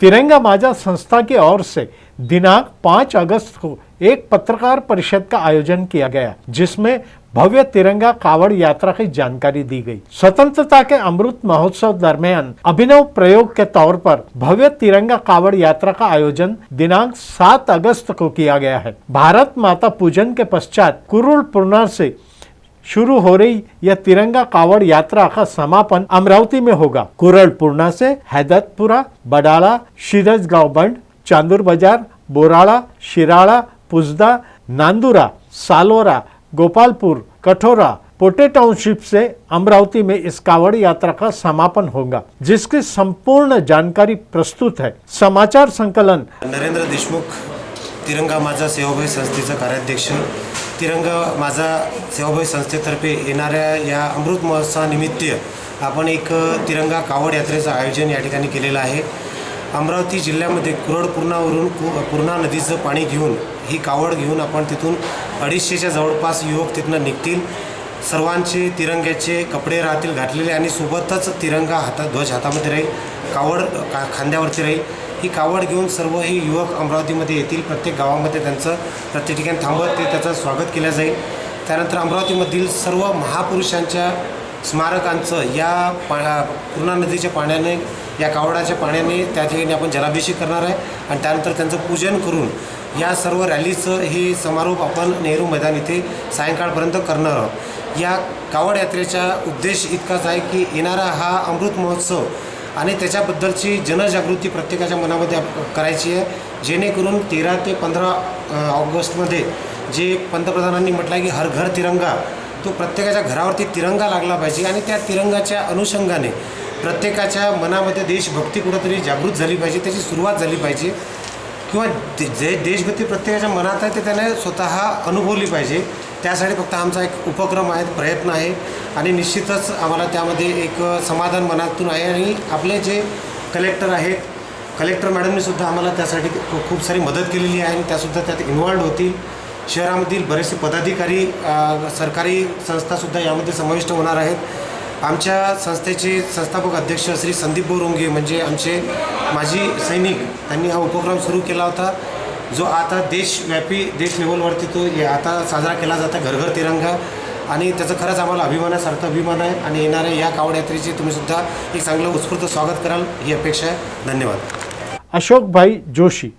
तिरंगा माझा संस्था की ओर से दिनांक 5 अगस्त को एक पत्रकार परिषद का आयोजन किया गया, जिसमें भव्य तिरंगा कावड़ यात्रा की जानकारी दी गई। स्वतंत्रता के अमृत महोत्सव दरमियान अभिनव प्रयोग के तौर पर भव्य तिरंगा कावड़ यात्रा का आयोजन दिनांक 7 अगस्त को किया गया है। भारत माता पूजन के पश्चात कुरुल पूर्णा से शुरू हो रही यह तिरंगा कावड़ यात्रा का समापन अमरावती में होगा। कुरल, पूर्णा से हैदतपुरा, बडाला शिरजगांव बंड, चांदूर बाज़ार, बोराड़ा, शिराड़ा, पुजदा, नांदुरा, सालोरा, गोपालपुर, कठोरा, पोटे टाउनशिप से अमरावती में इस कावड़ यात्रा का समापन होगा, जिसकी संपूर्ण जानकारी प्रस्तुत है। समाचार संकलन। नरेंद्र देशमुख, तिरंगा माझा सेवाभावी संस्थेचा कार्याध्यक्ष तिरंग माझा सेवाभावी संस्थेतर्फे येणाऱ्या या अमृत महोत्सवानिमित्त आपण एक तिरंगा कावड यात्रेचं आयोजन या ठिकाणी केलेलं आहे. अमरावती जिल्ह्यामध्ये कुरड पूर्णावरून कु पूर्णा नदीचं पाणी घेऊन ही कावड घेऊन आपण तिथून अडीचशेच्या जवळपास युवक तिथनं निघतील. सर्वांचे तिरंग्याचे कपडे राहतील घातलेले आणि सोबतच तिरंगा हातात ध्वज हातामध्ये राहील. कावड का खांद्यावरती राहील. ही कावड घेऊन सर्व हे युवक अमरावतीमध्ये येतील. प्रत्येक गावामध्ये त्यांचं प्रत्येक ठिकाणी थांबत ते त्याचं स्वागत केलं जाईल. त्यानंतर अमरावतीमधील सर्व महापुरुषांच्या स्मारकांचं या पा पूर्णा नदीच्या पाण्याने या कावडाच्या पाण्याने त्या ठिकाणी आपण जलाभिषेक करणार आहे. आणि त्यानंतर त्यांचं पूजन करून या सर्व रॅलीचं हे समारोप आपण नेहरू मैदान इथे सायंकाळपर्यंत करणार आहोत. या कावड यात्रेचा उद्देश इतकाच आहे की येणारा हा अमृत महोत्सव आणि त्याच्याबद्दलची जनजागृती प्रत्येकाच्या मनामध्ये करायची आहे. जेणेकरून तेरा ते पंधरा ऑगस्टमध्ये जे पंतप्रधानांनी म्हटलं आहे की हर घर तिरंगा तो प्रत्येकाच्या घरावरती तिरंगा लागला पाहिजे आणि त्या तिरंगाच्या अनुषंगाने प्रत्येकाच्या मनामध्ये देशभक्ती कुठंतरी जागृत झाली पाहिजे त्याची सुरुवात झाली पाहिजे. किंवा दे- जे देशभक्ती प्रत्येकाच्या मनात आहे ते त्याने स्वतः अनुभवली पाहिजे. त्यासाठी फक्त आमचा एक उपक्रम आहे प्रयत्न आहे आणि निश्चितच आम्हाला त्यामध्ये एक समाधान मनातून आहे आणि आपले जे कलेक्टर आहेत कलेक्टर मॅडमनीसुद्धा आम्हाला त्यासाठी खूप सारी मदत केलेली आहे आणि त्यासुद्धा त्यात इन्वॉल्ड होतील. शहरामधील बरेचसे पदाधिकारी सरकारी संस्थासुद्धा यामध्ये समाविष्ट होणार आहेत. आमच्या संस्थेचे संस्थापक अध्यक्ष श्री संदीप बोरुंगे म्हणजे आमचे माजी सैनिक त्यांनी हा उपक्रम सुरू केला होता. जो आता देशव्यापी देश लेवलवरती तो ये- आता साजरा केला जाता घर घर तिरंगा आणि त्याचं खरंच आम्हाला अभिमानासारखं अभिमान आहे आणि येणाऱ्या या कावड यात्रेचे तुम्ही सुद्धा एक चांगलं उत्स्फूर्त स्वागत कराल ही अपेक्षा आहे. धन्यवाद. अशोक भाई जोशी.